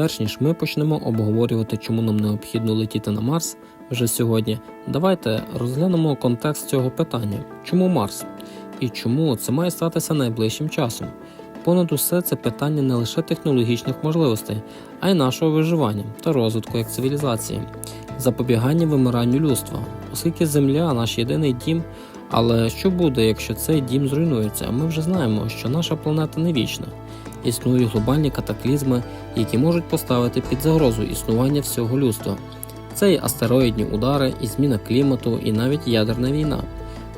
перш ніж ми почнемо обговорювати, чому нам необхідно летіти на Марс вже сьогодні, давайте розглянемо контекст цього питання: чому Марс? І чому це має статися найближчим часом? Понад усе це питання не лише технологічних можливостей, а й нашого виживання та розвитку як цивілізації, запобігання вимиранню людства, оскільки Земля наш єдиний дім. Але що буде, якщо цей дім зруйнується? Ми вже знаємо, що наша планета не вічна. Існують глобальні катаклізми, які можуть поставити під загрозу існування всього людства. Це і астероїдні удари, і зміна клімату, і навіть ядерна війна.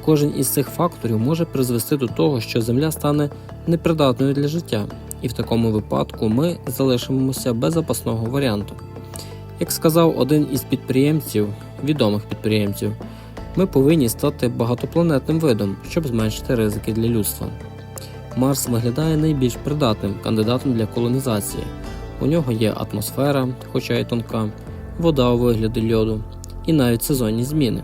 Кожен із цих факторів може призвести до того, що Земля стане непридатною для життя, і в такому випадку ми залишимося без запасного варіанту. Як сказав один із підприємців, відомих підприємців, ми повинні стати багатопланетним видом, щоб зменшити ризики для людства. Марс виглядає найбільш придатним кандидатом для колонізації. У нього є атмосфера, хоча й тонка, вода у вигляді льоду, і навіть сезонні зміни.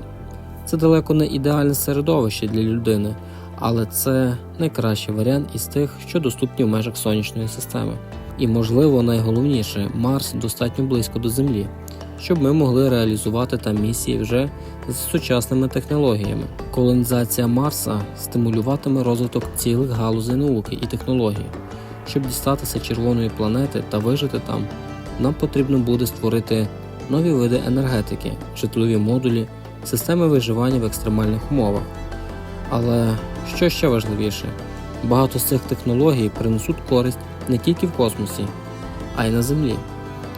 Це далеко не ідеальне середовище для людини, але це найкращий варіант із тих, що доступні в межах сонячної системи. І, можливо, найголовніше, Марс достатньо близько до Землі, щоб ми могли реалізувати там місії вже з сучасними технологіями. Колонізація Марса стимулюватиме розвиток цілих галузей науки і технологій. Щоб дістатися червоної планети та вижити там, нам потрібно буде створити нові види енергетики, житлові модулі, системи виживання в екстремальних умовах. Але що ще важливіше, багато з цих технологій принесуть користь не тільки в космосі, а й на Землі.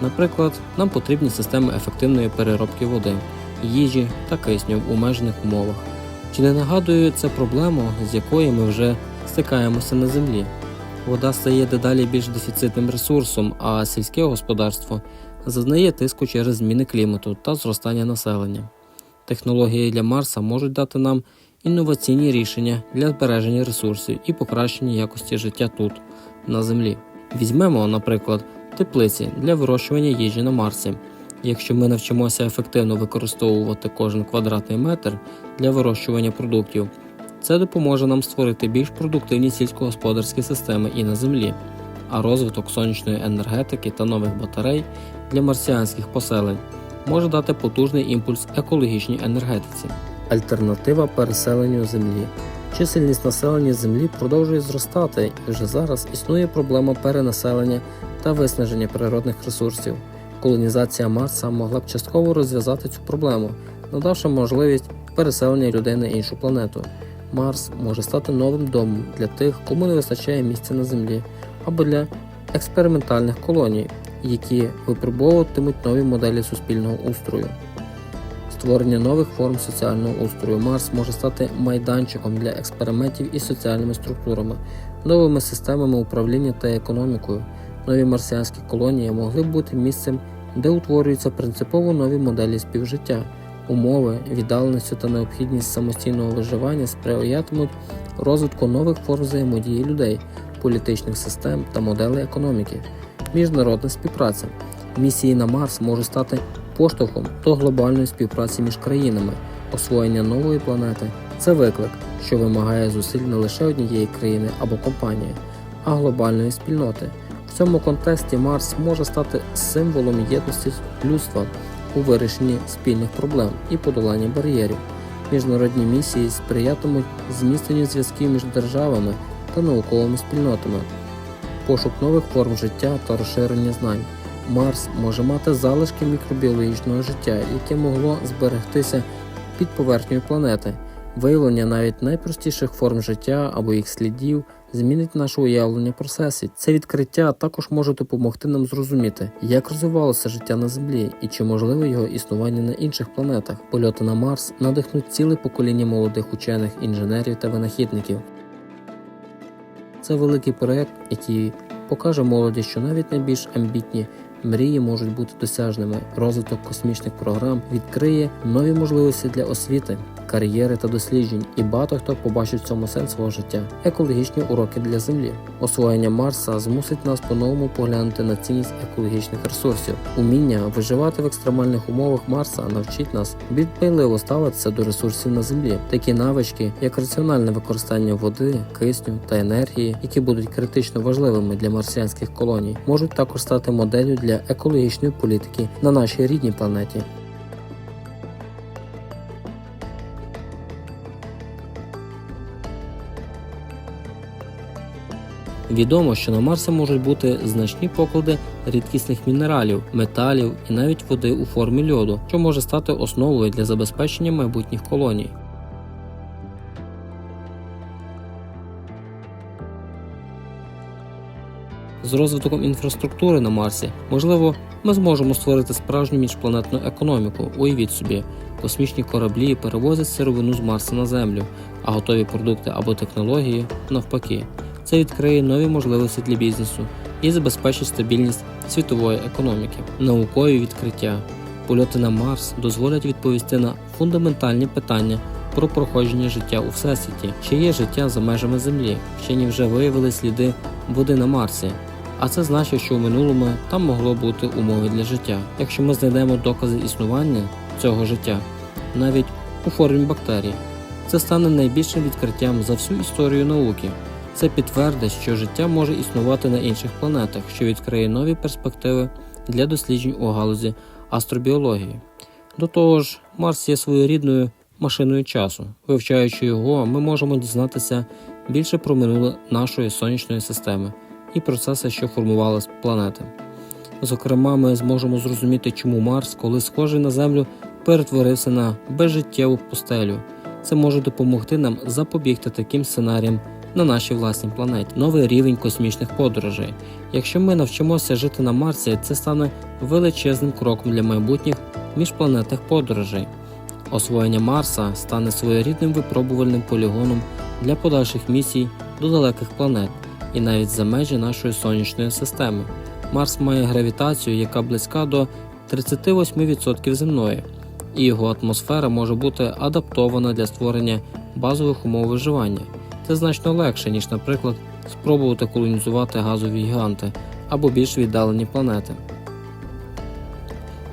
Наприклад, нам потрібні системи ефективної переробки води, їжі та кисню в обмежених умовах. Чи не нагадує це проблему, з якою ми вже стикаємося на землі? Вода стає дедалі більш дефіцитним ресурсом, а сільське господарство зазнає тиску через зміни клімату та зростання населення. Технології для Марса можуть дати нам інноваційні рішення для збереження ресурсів і покращення якості життя тут, на землі. Візьмемо, наприклад, теплиці для вирощування їжі на Марсі. Якщо ми навчимося ефективно використовувати кожен квадратний метр для вирощування продуктів, це допоможе нам створити більш продуктивні сільськогосподарські системи і на землі, а розвиток сонячної енергетики та нових батарей для марсіанських поселень може дати потужний імпульс екологічній енергетиці. Альтернатива переселенню землі. Чисельність населення землі продовжує зростати, і вже зараз існує проблема перенаселення та виснаження природних ресурсів. Колонізація Марса могла б частково розв'язати цю проблему, надавши можливість переселення людей на іншу планету. Марс може стати новим домом для тих, кому не вистачає місця на землі, або для експериментальних колоній, які випробовуватимуть нові моделі суспільного устрою. Створення нових форм соціального устрою Марс може стати майданчиком для експериментів із соціальними структурами, новими системами управління та економікою. Нові марсіанські колонії могли б бути місцем, де утворюються принципово нові моделі співжиття, умови, віддаленістю та необхідність самостійного виживання сприятимуть розвитку нових форм взаємодії людей, політичних систем та моделей економіки, міжнародна співпраця. Місії на Марс можуть стати поштовхом до глобальної співпраці між країнами. Освоєння нової планети це виклик, що вимагає зусиль не лише однієї країни або компанії, а глобальної спільноти. В цьому контексті Марс може стати символом єдності людства у вирішенні спільних проблем і подоланні бар'єрів. Міжнародні місії сприятимуть зміцненню зв'язків між державами та науковими спільнотами, пошук нових форм життя та розширення знань. Марс може мати залишки мікробіологічного життя, яке могло зберегтися під поверхнею планети. Виявлення навіть найпростіших форм життя або їх слідів змінить наше уявлення про всесвіт. Це відкриття також може допомогти нам зрозуміти, як розвивалося життя на Землі і чи можливе його існування на інших планетах. Польоти на Марс надихнуть ціле покоління молодих учених, інженерів та винахідників. Це великий проект, який покаже молоді, що навіть найбільш амбітні мрії можуть бути досяжними. Розвиток космічних програм відкриє нові можливості для освіти, кар'єри та досліджень, і багато хто побачить в цьому сенс свого життя. Екологічні уроки для землі. Освоєння Марса змусить нас по-новому поглянути на цінність екологічних ресурсів. Уміння виживати в екстремальних умовах Марса навчить нас відпайливо ставитися до ресурсів на землі. Такі навички, як раціональне використання води, кисню та енергії, які будуть критично важливими для марсіанських колоній, можуть також стати моделлю для для екологічної політики на нашій рідній планеті. Відомо, що на Марсі можуть бути значні поклади рідкісних мінералів, металів і навіть води у формі льоду, що може стати основою для забезпечення майбутніх колоній. З розвитком інфраструктури на Марсі, можливо, ми зможемо створити справжню міжпланетну економіку. Уявіть собі, космічні кораблі перевозять сировину з Марса на Землю, а готові продукти або технології навпаки. Це відкриє нові можливості для бізнесу і забезпечить стабільність світової економіки. Наукові відкриття, польоти на Марс дозволять відповісти на фундаментальні питання про проходження життя у всесвіті, чи є життя за межами Землі. Вчені вже виявили сліди води на Марсі. А це значить, що у минулому там могло бути умови для життя. Якщо ми знайдемо докази існування цього життя, навіть у формі бактерій, це стане найбільшим відкриттям за всю історію науки. Це підтвердить, що життя може існувати на інших планетах, що відкриє нові перспективи для досліджень у галузі астробіології. До того ж, Марс є своєрідною машиною часу. Вивчаючи його, ми можемо дізнатися більше про минуле нашої сонячної системи і процеси, що формували планети. Зокрема, ми зможемо зрозуміти, чому Марс, коли схожий на Землю, перетворився на безжиттєву пустелю. Це може допомогти нам запобігти таким сценаріям на нашій власній планеті. Новий рівень космічних подорожей. Якщо ми навчимося жити на Марсі, це стане величезним кроком для майбутніх міжпланетних подорожей. Освоєння Марса стане своєрідним випробувальним полігоном для подальших місій до далеких планет і навіть за межі нашої сонячної системи. Марс має гравітацію, яка близька до 38% земної, і його атмосфера може бути адаптована для створення базових умов виживання. Це значно легше, ніж, наприклад, спробувати колонізувати газові гіганти або більш віддалені планети.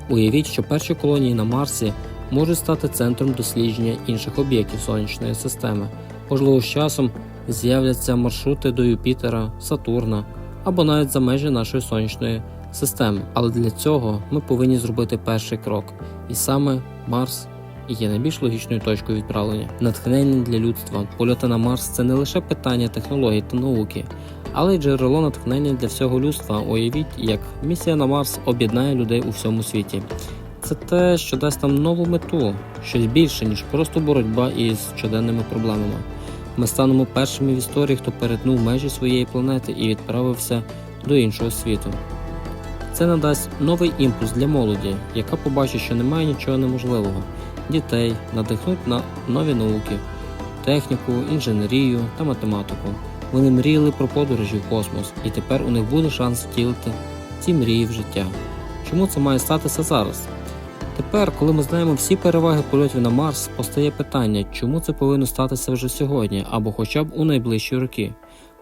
Уявіть, що перші колонії на Марсі можуть стати центром дослідження інших об'єктів сонячної системи. Можливо, з часом з'являться маршрути до Юпітера, Сатурна або навіть за межі нашої сонячної системи. Але для цього ми повинні зробити перший крок, і саме Марс є найбільш логічною точкою відправлення. Натхнення для людства. Польоти на Марс це не лише питання технологій та науки, але й джерело натхнення для всього людства. Уявіть, як місія на Марс об'єднає людей у всьому світі. Це те, що дасть нам нову мету, щось більше, ніж просто боротьба із щоденними проблемами. Ми станемо першими в історії, хто перетнув межі своєї планети і відправився до іншого світу. Це надасть новий імпульс для молоді, яка побачить, що немає нічого неможливого. Дітей надихнуть на нові науки, техніку, інженерію та математику. Вони мріяли про подорожі в космос, і тепер у них буде шанс втілити ці мрії в життя. Чому це має статися зараз? Тепер, коли ми знаємо всі переваги польотів на Марс, постає питання, чому це повинно статися вже сьогодні або хоча б у найближчі роки.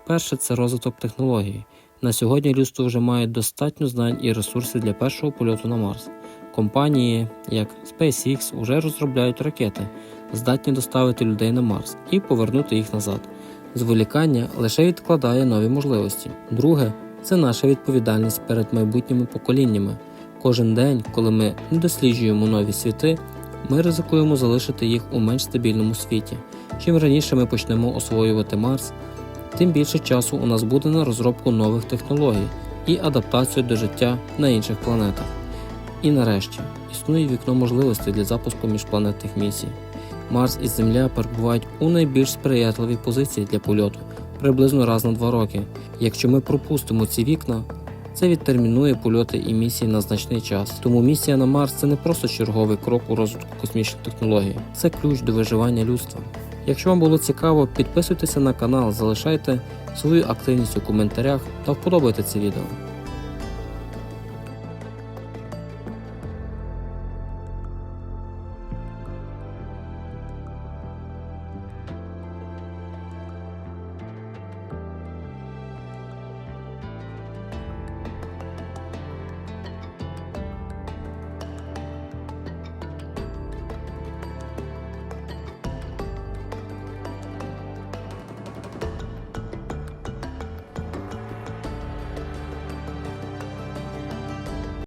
Перше це розвиток технологій. На сьогодні людство вже має достатньо знань і ресурсів для першого польоту на Марс. Компанії, як SpaceX, вже розробляють ракети, здатні доставити людей на Марс і повернути їх назад. Зволікання лише відкладає нові можливості. Друге це наша відповідальність перед майбутніми поколіннями. Кожен день, коли ми не досліджуємо нові світи, ми ризикуємо залишити їх у менш стабільному світі. Чим раніше ми почнемо освоювати Марс, тим більше часу у нас буде на розробку нових технологій і адаптацію до життя на інших планетах. І нарешті існує вікно можливостей для запуску міжпланетних місій. Марс і Земля перебувають у найбільш сприятливій позиції для польоту приблизно раз на два роки. Якщо ми пропустимо ці вікна, це відтермінує польоти і місії на значний час. Тому місія на Марс це не просто черговий крок у розвитку космічних технологій, це ключ до виживання людства. Якщо вам було цікаво, підписуйтеся на канал, залишайте свою активність у коментарях та вподобайте це відео.